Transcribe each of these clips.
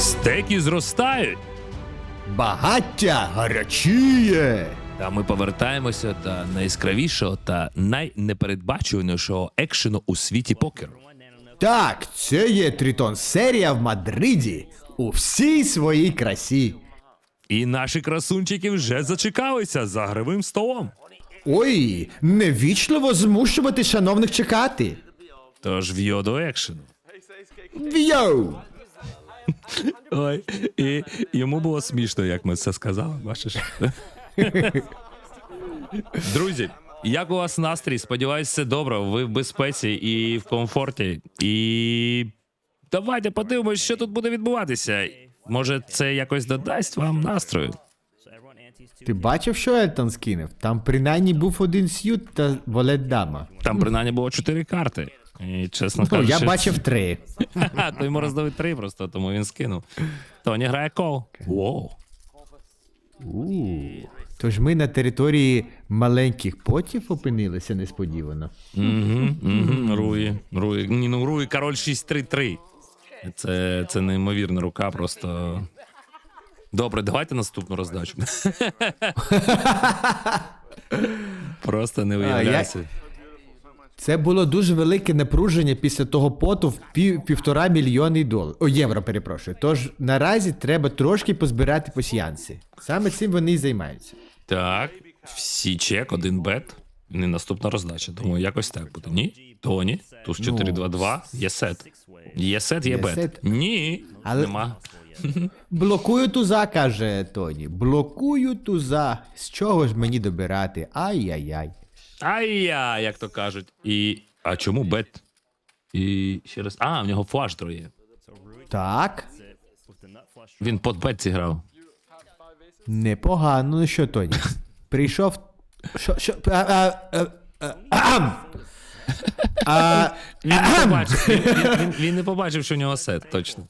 Стеки зростають. Багаття гарячіє. Та ми повертаємося до найяскравішого та найнепередбачуванішого екшену у світі покеру. Так, це є Тритон серія в Мадриді у всій своїй красі. І наші красунчики вже зачекалися за гривим столом. Ой, невічливо змушувати шановних чекати. Тож в'йо до екшену. Вйоу! Ой, і йому було смішно, як ми це сказали, бачиш? Друзі, як у вас настрій? Сподіваюсь, все добре. Ви в безпеці і в комфорті. І давайте подивимось, що тут буде відбуватися. Може, це якось додасть вам настрою. Ти бачив, що Ельтон скинув? Там принаймні був один с'ют та волет дама. Там принаймні було чотири карти. І чесно Ну, кажучи, я бачив три. То йому роздали три просто, тому він скинув. Тоні грає кол. Воу. Тож ми на території маленьких потів опинилися несподівано. Угу, угу, Руї, Руї. Ні, ну Руї король 6-3-3. Це, це неймовірна рука, просто. Добре, давайте наступну роздачу. Просто не уявляйся. Це було дуже велике напруження після того поту в пів, півтора мільйони доларів. О, євро, перепрошую. Тож наразі треба трошки позбирати пасіянси. Саме цим вони і займаються. Так, всі чек, один бет. Не наступна роздача. Думаю, якось так буде. Ні? Тоні, туз 4-2-2, є сет. Є сет, є Є бет. сет. Ні, Але- нема. Блокую туза, каже Тоні. Блокую туза. З чого ж мені добирати? Ай-яй-яй. Ай-я, як то кажуть. І. А чому бет? І ще раз. А, в нього флаш троє. Так. Він под бет зіграв. Непогано. Ну що, Тоні? Прийшов. Що, що? А, а, а, а, ахам! а, Він не побачив, він, він, він, він не побачив, що в нього сет, точно.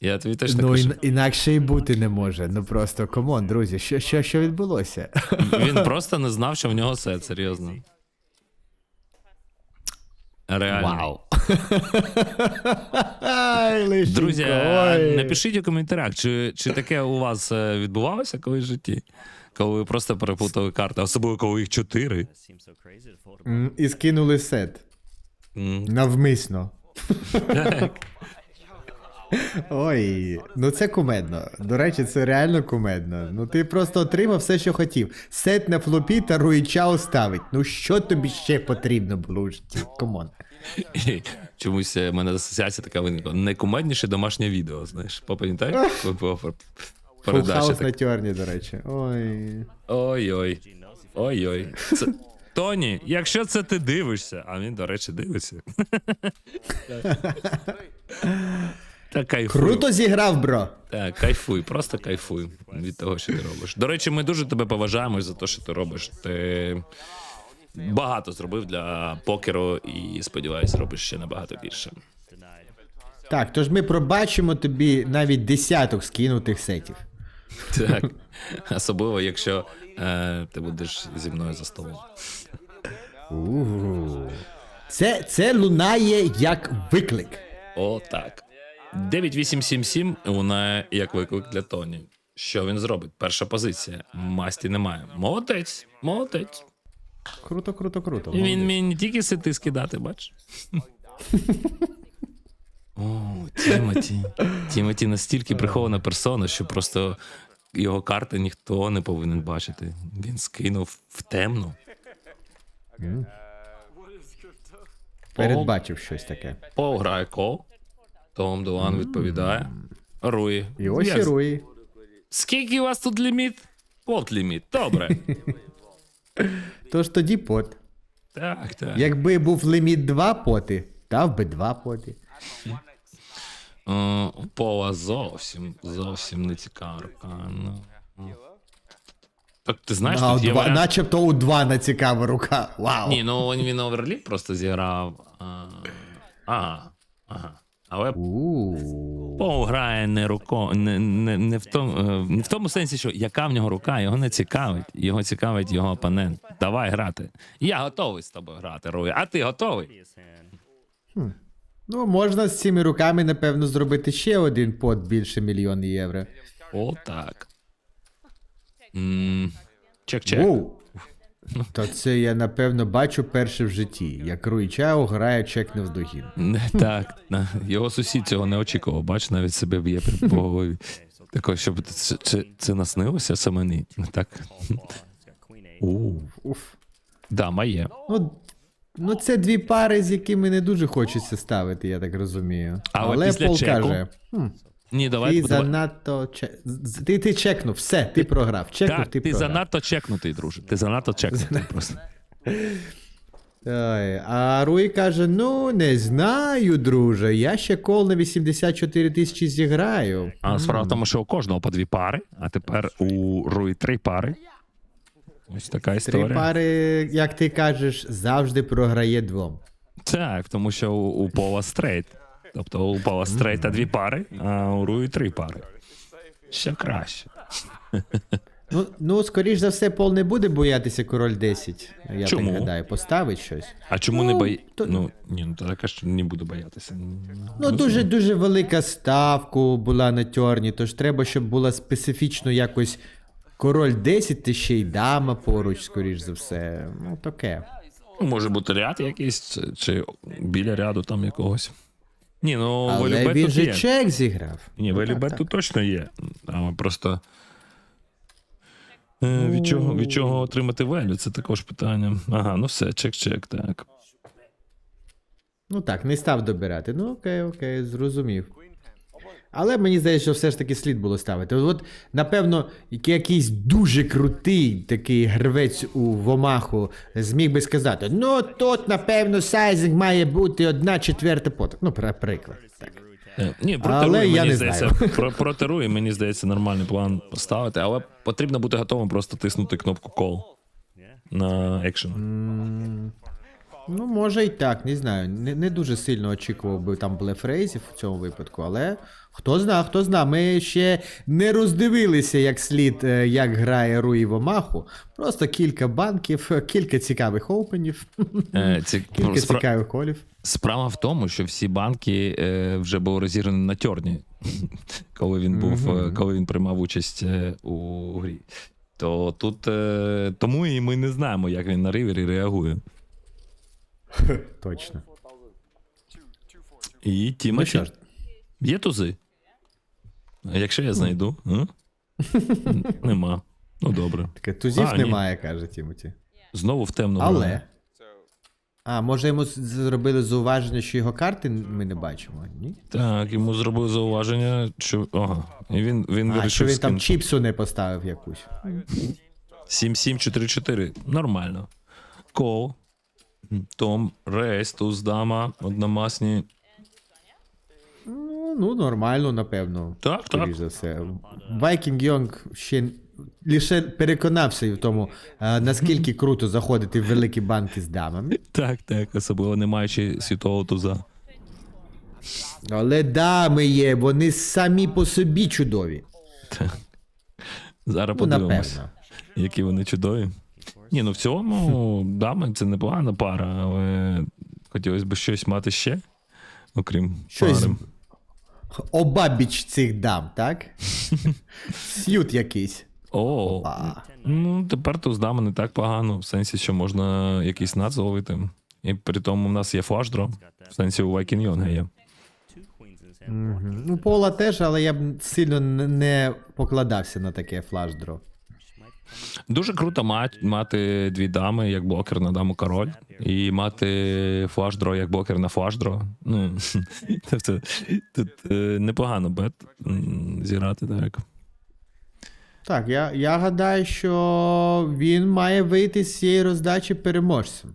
Я тобі точно ну, кажу. інакше і бути не може. Ну просто комон, друзі, що, що, що відбулося? Він просто не знав, що в нього сет, серйозно. Реально. Вау. Ай, лишенько, Друзі, ой. напишіть у коментарях, чи, чи таке у вас е, відбувалося колись в житті? Коли ви просто перепутали карти, особливо коли їх чотири. І скинули сет. Навмисно. Ой, ну це кумедно. До речі, це реально кумедно. Ну ти просто отримав все, що хотів. Сет на флопі та руїчао ставить. Ну що тобі ще потрібно було в житті? Комон. Чомусь е, в мене асоціація така виникла. Найкумедніше домашнє відео, знаєш. Попам'ятаєш? Фулхаус на тьорні, до речі. Ой. Ой-ой. Ой-ой. Це... Тоні, якщо це ти дивишся, а він, до речі, дивиться. Та кайфуй. Круто зіграв, бро. Так, кайфуй, просто кайфуй від того, що ти робиш. До речі, ми дуже тебе поважаємо за те, що ти робиш. Ти багато зробив для покеру і сподіваюся, робиш ще набагато більше. Так, тож ми пробачимо тобі навіть десяток скинутих сетів. Так. Особливо, якщо е, ти будеш зі мною за столом. Це, це лунає як виклик. О, так. 9877 вона як виклик для Тоні. Що він зробить? Перша позиція. Масті немає. Молодець, молодець. Круто, круто, круто. І Він мені не тільки сети скидати, бач. О, Тімоті. Тімоті настільки прихована персона, що просто його карти ніхто не повинен бачити. Він скинув в темну. Передбачив щось таке. Пол грає кол. Том Дуан відповідає. Руї. І ось і Як- Руї. Скільки у вас тут ліміт? От ліміт. Добре. Тож тоді пот. так, так. Якби був ліміт 2 поти, дав би 2 поти. Е, Пола зовсім, зовсім не цікава рука. Ну. Так ти знаєш, А, тут є два, варіант... начебто у 2 на цікава рука. Вау. Ні, ну він, він оверліп просто зіграв. А, ага, ага. Але У. Грає не руко, не, не, не, в тому, е, не в тому сенсі, що яка в нього рука, його не цікавить. Його цікавить його опонент. Давай грати. Я готовий з тобою грати, Руї. А ти готовий? Ну, можна з цими руками, напевно, зробити ще один под більше мільйона євро. О, так. Чек-чек. Воу. То це я, напевно, бачу перше в житті, як Руй Чао грає чек навздогін. Не так. Його сусід цього не очікував. Бач, навіть себе б'є по голові. Тако, щоб це, це, це наснилося саме ні. Так. Уф. да, має. Ну, ну, це дві пари, з якими не дуже хочеться ставити, я так розумію. Але Але після Пол чеку каже: хм, Ні, давай. ти занадто. че- Ти, ти чекнув, все, ти програв. Чекнув, Так, ти, ти програв. занадто чекнутий, друже. Ти занадто чекнутий просто. Ой, а Руй каже: ну, не знаю, друже, я ще кол на 84 тисячі зіграю. А справа в тому, що у кожного по дві пари, а тепер у Руї три пари. Ось така Три пари, як ти кажеш, завжди програє двом. Так, тому що у, у Пола стрейт. Тобто у Пола стрейта дві пари, а у Руї три пари. Ще краще. Ну, ну, скоріш за все, Пол не буде боятися король 10. Я Чому? так гадаю, поставить щось. А чому Ну, не бої... то- Ну, ні, ну каже, що не буду боятися. Ну, дуже дуже велика ставка була на тьорні, тож треба, щоб була специфічно якось король 10, та ще й дама поруч, скоріш за все. Ну, таке. Ну, Може бути ряд якийсь, чи біля ряду там якогось. Ні, ну Але він тут же є. чек зіграв. Ні, Ну, тут точно є. А просто. Е, Від чого, від чого отримати велю? Це також питання. Ага, ну все, чек-чек, так. Ну так, не став добирати. Ну окей, окей, зрозумів. Але мені здається, що все ж таки слід було ставити. От, напевно, якийсь дуже крутий такий гравець у Вомаху зміг би сказати: ну тут, напевно, сайзинг має бути одна четверта поток. Ну, приклад. Так. Е, Ні, проти Але Руї, я мені не здається, знаю. про, проти Руї, мені здається, нормальний план поставити, але потрібно бути готовим просто тиснути кнопку call на екшен. Ну, може і так, не знаю. Не, не дуже сильно очікував би там блефрейзів в цьому випадку, але хто зна, хто зна. Ми ще не роздивилися як слід, е, як грає Руї в Омаху. Просто кілька банків, кілька цікавих опенів, Е, ці, кілька спра- цікавих колів. Справа в тому, що всі банки е, вже були розіграні на тьорні, коли він був, е, коли він приймав участь е, у грі. То тут е, тому і ми не знаємо, як він на ривері реагує. Точно. І Ну Тімофі. Є тузи? А якщо я знайду? а? Нема. Ну добре. таке тузів А, ні. немає, каже Тімоті. Знову в темну. Але. А, може йому з- зробили зауваження, що його карти ми не бачимо? Ні? Так, йому зробили зауваження, що. Ага. І він, він А, що вирішив він там скинути. чіпсу не поставив якусь. 7-7-4-4. Нормально. Кол. Том, рейс, туз, дама, одномасні. Ну, ну, нормально, напевно. Так, скоріш так. за все. Вайкінг Йонг ще лише переконався в тому, а, наскільки круто заходити в великі банки з дамами. Так, так, особливо не маючи світового туза. Але дами є, вони самі по собі чудові. Зараз Ну, подивимось, напевно. які вони чудові. Ні, ну в цілому, дами це непогана пара, але хотілося б щось мати ще, окрім Щось пари. обабіч цих дам, так? С'ют якийсь. О, А, ну тепер туз дама не так погано, в сенсі, що можна якийсь над зловити. І при тому в нас є флашдро, в сенсі у Вайкін Йонга є. мгм. ну, пола теж, але я б сильно не покладався на таке флашдро. Дуже круто мати дві дами, як блокер на даму король, і мати флашдро як блокер на флашдро. Ну, тобто, тут е, непогано бет зіграти так. Так, я, я гадаю, що він має вийти з цієї роздачі переможцем.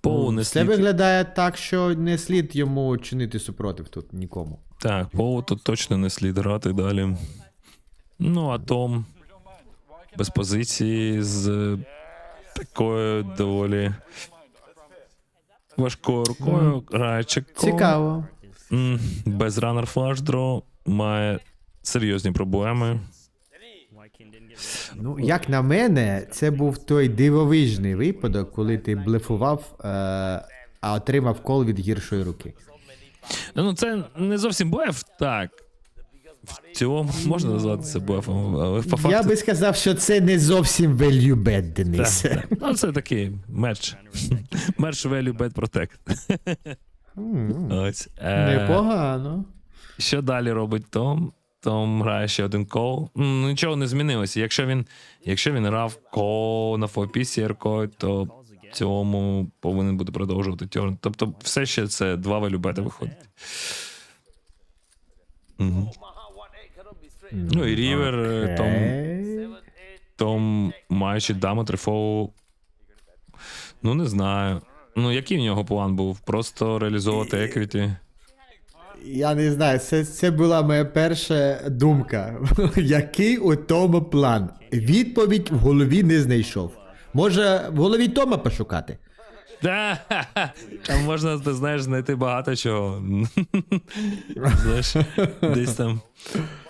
Поу не Це слід. виглядає так, що не слід йому чинити супротив тут нікому. Так, Поу тут точно не слід грати далі. Ну, а Том без позиції з такою доволі важкою рукою грає. Цікаво. М, Без ранер флашдро має серйозні проблеми. Ну, як на мене, це був той дивовижний випадок, коли ти блефував, е, а отримав кол від гіршої руки. Ну, це не зовсім боєв, так. В цілому можна назвати це боєфом, але по факту. Я би сказав, що це не зовсім value bet, Денис. Так, так. Ну, це такий мерч. Мерч value bad protect. Ось. Е, Непогано. Що далі робить Том? Том грає ще один кол. М, Нічого не змінилося. Якщо він, якщо він грав кол на фопі сіркою, то в цілому повинен буде продовжувати тьорн. Тобто, все ще це два валюбети виходить. Мгм. Ну і Рівер, е, Том. Том, маючи даму трифову. Ну, не знаю. Ну, який в нього план був? Просто реалізовувати еквіті. Я не знаю, це, це була моя перша думка. Який у Тома план? Відповідь в голові не знайшов. Може, в голові Тома пошукати? Да, там можна, ти знаєш, знайти багато чого. Знаєш, десь там.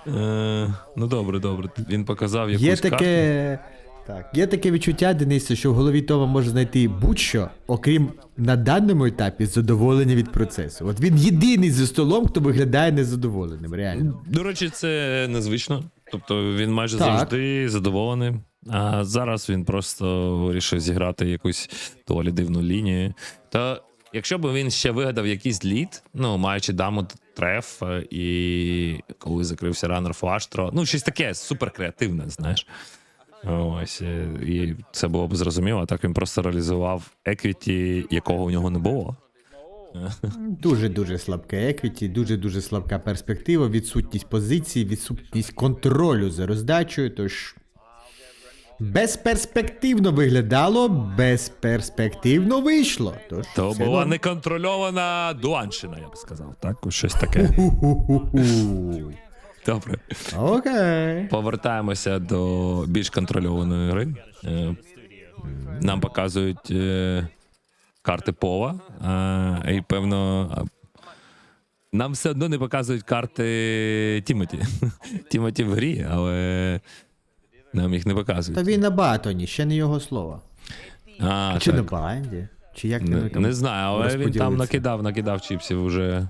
Е, ну добре, добре. Він показав якусь Є таке. Так, є таке відчуття, Денисе, що в голові Тома може знайти будь-що, окрім на даному етапі задоволення від процесу. От він єдиний за столом, хто виглядає незадоволеним, реально. До речі, це незвично. Тобто він майже Так. завжди задоволений. А зараз він просто вирішив зіграти якусь доволі дивну лінію. Та якщо б він ще вигадав якийсь лід, ну маючи даму треф, е, і коли закрився ранер флаштро, ну щось таке супер креативне, знаєш. Ось, е, і це було б зрозуміло, так він просто реалізував еквіті, якого у нього не було. Дуже-дуже слабке еквіті, дуже-дуже слабка перспектива, відсутність позиції, відсутність контролю за роздачею. Тож безперспективно виглядало, безперспективно вийшло. Тож То все була норм. неконтрольована дуанщина, я б сказав. Так, ось щось таке. Ху-ху-ху-ху. Добре. Окей. Повертаємося до більш контрольованої гри. Е, Нам показують е, карти Пова, а, і певно. а, Нам все одно не показують карти Тімоті. Тімоті в грі, але нам їх не показують. Та він на батоні, ще не його слово. А, Чи на банді? Чи як Не, там не знаю, але він там накидав, накидав чіпсів уже.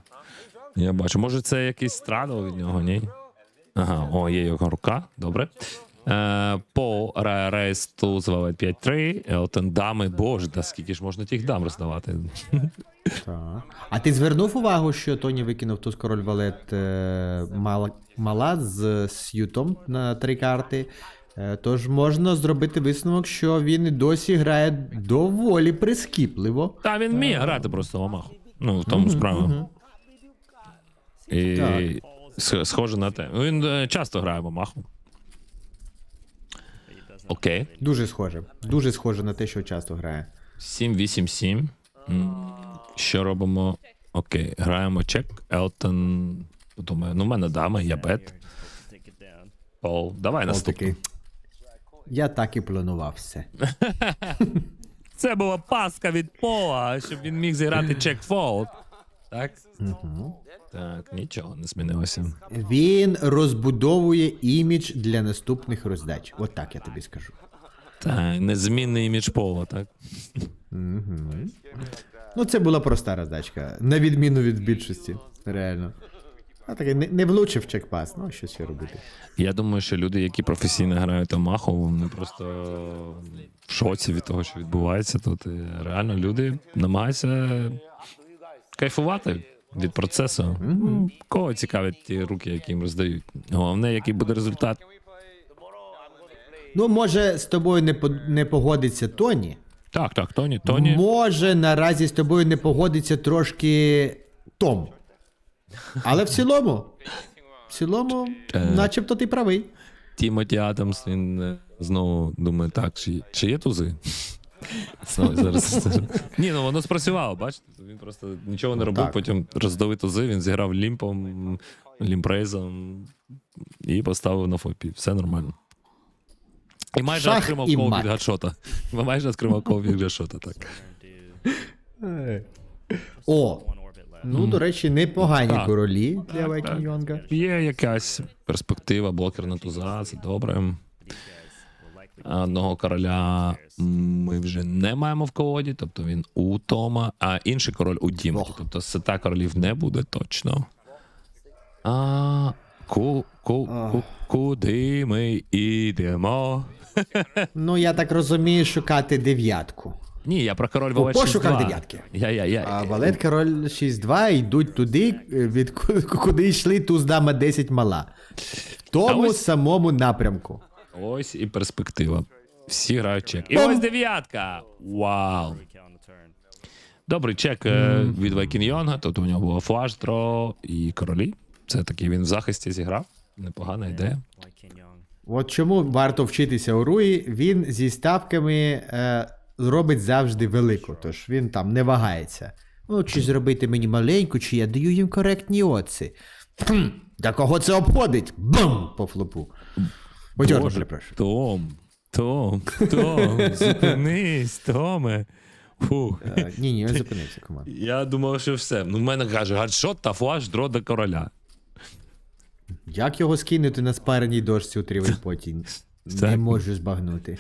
Я бачу. Може, це якийсь страдал від нього, ні? Ага, о, є його рука, добре. Е, Пол Ра- Рейс Валет 5-3, Елтон Дами, боже, да скільки ж можна тих дам роздавати? Так. А ти звернув увагу, що Тоні викинув туз король валет е, мала, мала з с'ютом на три карти. Е, тож можна зробити висновок, що він і досі грає доволі прискіпливо. Та він вміє грати просто ламаху. Ну, в тому справа. І схоже на те. Він е, часто грає в Омаху. Окей. Дуже схоже. Дуже схоже на те, що часто грає. 7-8-7. Що робимо? Окей, граємо чек. Елтон. Думаю, ну в мене дама, я бет. Пол. Давай наступний. Я так і планував все. Це була паска від пола, щоб він міг зіграти чек фолд. Так? Так, нічого не змінилося. Він розбудовує імідж для наступних роздач. От так я тобі скажу. Так, незмінний імідж пола, так? Ну, це була проста роздачка, на відміну від більшості, реально. А таке не, не влучив чекпас, ну що ще робити. Я думаю, що люди, які професійно грають Омаху, вони просто в шоці від того, що відбувається тут. І реально люди намагаються кайфувати від процесу. Ну, Кого цікавлять ті руки, які їм роздають? Головне, який буде результат. Ну, може, з тобою не, по, не погодиться Тоні. Так, так, Тоні, Тоні. Може, наразі з тобою не погодиться трошки Том. Але в цілому, в цілому, Е. начебто ти правий. Тімоті Адамс, він е, знову думає, так, чи, чи є тузи? Зараз. Ні, ну воно спрацювало, бачите? Він просто нічого не робив, так. потім роздали тузи, він зіграв лімпом, лімпрейзом і поставив на фопі. Все нормально. І майже Шах отримав і кол від гадшота. Майже отримав кол від гадшота, так. О, ну, до речі, непогані Так. королі для Йонга. Є якась перспектива, блокер на туза, це добре. Одного короля ми вже не маємо в колоді, тобто він у Тома, а інший король у. Ох. Тобто сета королів не буде точно. А ку, ку, ку, куди ми йдемо? Ну, я так розумію, шукати дев'ятку. Ні, я про король Валет пошуках 6-2. дев'ятки. Я, я, я. А валет король 6-2 йдуть туди, е, від куди йшли туз дама 10 мала. В тому ось- самому напрямку. Ось і перспектива. Всі грають чек. І ось дев'ятка. Вау. Добрий чек е, від Вайкін Йонга. Тут у нього було флаш, дро і королі. Це такий він в захисті зіграв. Непогана ідея. От чому варто вчитися у Руї, він зі ставками е, робить завжди велику, тож він там не вагається. Ну, чи зробити мені маленьку, чи я даю їм коректні оці. Хм, та кого це обходить? Бум! По флопу. Боже, перепрошую. Том, Том, Том, зупинись, Томе. Фух. Е, ні, ні, я зупинився, команда. Я думав, що все. Ну, в мене каже, гадшот та флаш дро до короля. Як його скинути на спареній дошці у трівельпоті? Не Так. можу збагнути.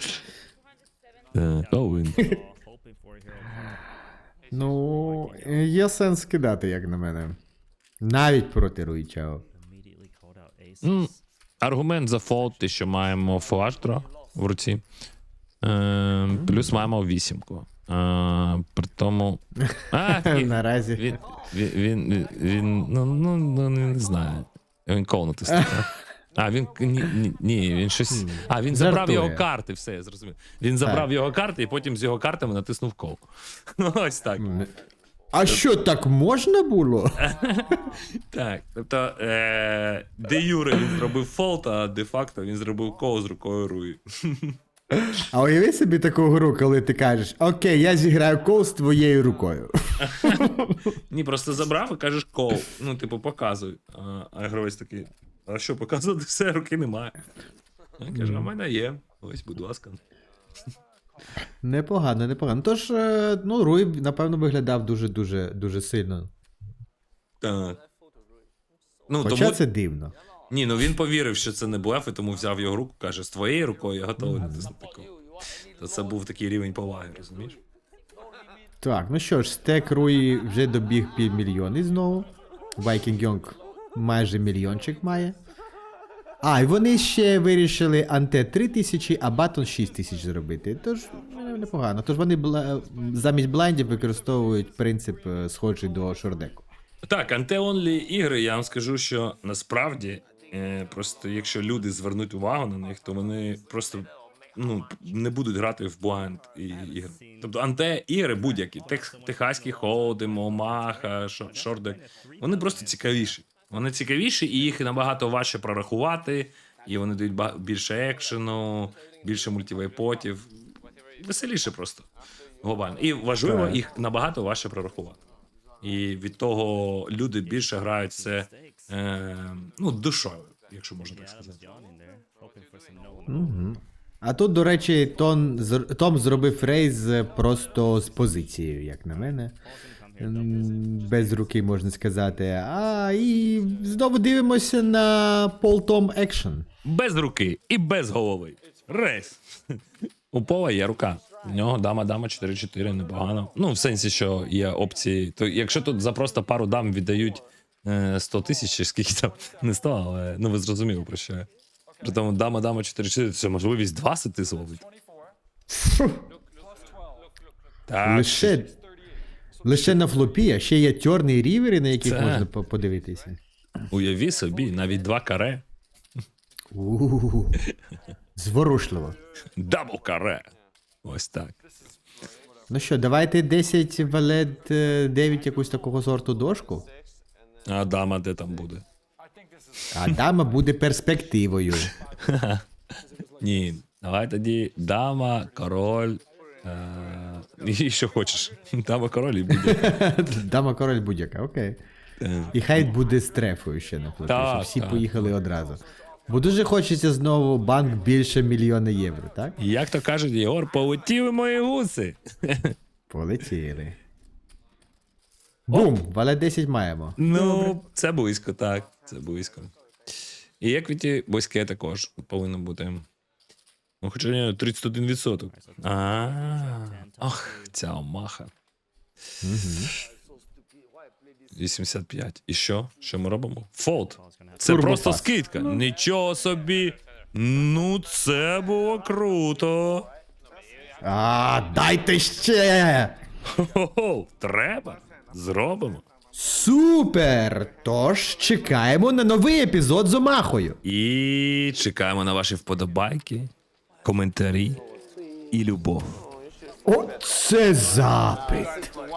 Е, Оуен. Ну, є сенс кидати, як на мене. Навіть проти Руїчао. М, Аргумент за фолд, те, що маємо флаш дро в руці. Е, плюс маємо вісімку. Е, при тому. А, ні, Наразі. він, він, він, він, ну, ну, ну, не знаю. Він кол натиснув. так? А, він ні, ні, ні, він щось. А, він забрав Жартує. його карти, все, я зрозумів. Він забрав його карти і потім з його картами натиснув кол. Ну, ось так. А що, так можна було? Так. Тобто, е, де Юре він зробив фолт, а де-факто він зробив кол з рукою Руї. А уяви собі таку гру, коли ти кажеш, окей, я зіграю кол з твоєю рукою. Ні, просто забрав і кажеш кол. Ну, типу, показуй. А, а гравець такий. А що, показувати все, руки немає. Я кажу, а в мене є. Ось, будь ласка. Непогано, непогано. Тож, е, ну, Руй, напевно, виглядав дуже-дуже дуже сильно. Так. Ну, Хоча тому... це дивно. Ні, ну він повірив, що це не блеф, і тому взяв його руку, каже, з твоєю рукою я готовий натиснути кол. То це був такий рівень поваги, розумієш? Так, ну що ж, стек Руї вже добіг півмільйони знову. Viking Young майже мільйончик має. А, і вони ще вирішили анте 3 тисячі, а батон 6 тисяч зробити. Тож ну, непогано. Тож вони бла... замість блайндів використовують принцип е, схожий до шордеку. Так, антеонлі ігри, я вам скажу, що насправді, е, просто якщо люди звернуть увагу на них, то вони просто ну, не будуть грати в блайнд ігри. Тобто анте ігри будь-які, тех, техаські холди, Момаха, шордек, вони просто цікавіші. Вони цікавіші, і їх набагато важче прорахувати, і вони дають більше екшену, більше мультивейпотів. Веселіше просто глобально. І важливо, їх набагато важче прорахувати. І від того люди більше грають це е, ну, душою, якщо можна так сказати. А тут, до речі, Том, Том зробив рейз просто з позицією, як на мене. Без руки можна сказати. А і знову дивимося на Пол Том Екшн. Без руки і без голови. Рейс. У пола є рука. У нього дама, дама 4-4, непогано. Ну, в сенсі, що є опції. То якщо тут за просто пару дам віддають е, 100 тисяч, чи скільки там, не 100, але ну ви зрозуміли про що. При тому дама, дама 4-4, це можливість два сети зловити. Так, Лише, лише на флопі, а ще є чорні рівери, на яких Це- можна подивитися. уяві собі, навіть два каре. У-у-у. Зворушливо. Дабл каре. Ось так. Ну що, давайте 10 валет 9 якусь такого сорту дошку. А дама де там буде? А дама буде перспективою. Ні, давай тоді дама, король. Е- і що хочеш. Дама, король і буде. Дама король будь-яка, окей. І хай буде з трефою ще на щоб всі поїхали одразу. Бо дуже хочеться знову банк більше мільйона євро, так? Як то кажуть, Єгор, полетіли мої гуси. Полетіли. Бум! Валет 10 маємо. Ну, це близько, так. Це близько. І еквіті близьке також повинно бути. Ну, хоча ні, 31%. А, ах, ця омаха. 85. І що? Що ми робимо? Фолд. Це просто скидка. Нічого собі. Ну, це було круто. А, дайте ще! Хо-хо, треба. Зробимо. Супер! Тож чекаємо на новий епізод з Омахою. І чекаємо на ваші вподобайки, коментарі і любов. Оце запит.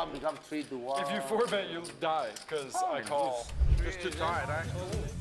one become three to one. If you forfeit, you'll die, because I call. Just to die, actually.